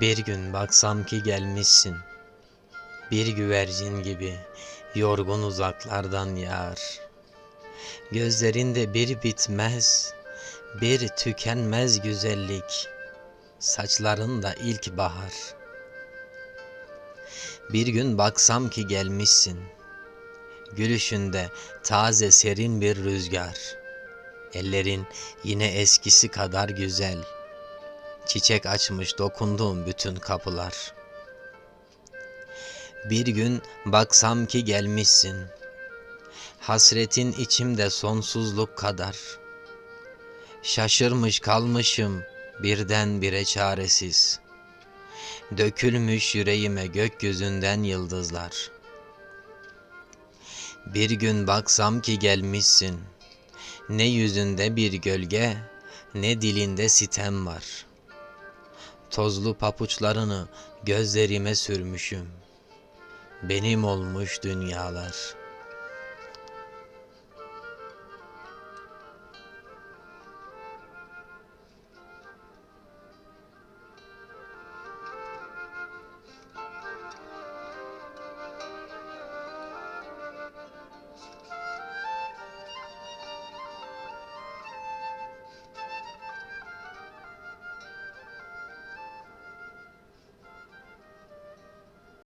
Bir gün baksam ki gelmişsin. Bir güvercin gibi yorgun uzaklardan yağar Gözlerinde bir bitmez bir tükenmez güzellik. Saçlarında ilk bahar. Bir gün baksam ki gelmişsin. Gülüşünde taze serin bir rüzgar. Ellerin yine eskisi kadar güzel Çiçek açmış dokunduğum bütün kapılar. Bir gün baksam ki gelmişsin. Hasretin içimde sonsuzluk kadar. Şaşırmış kalmışım birden bire çaresiz. Dökülmüş yüreğime gökyüzünden yıldızlar. Bir gün baksam ki gelmişsin. Ne yüzünde bir gölge, ne dilinde sitem var.'' Tozlu papuçlarını gözlerime sürmüşüm. Benim olmuş dünyalar.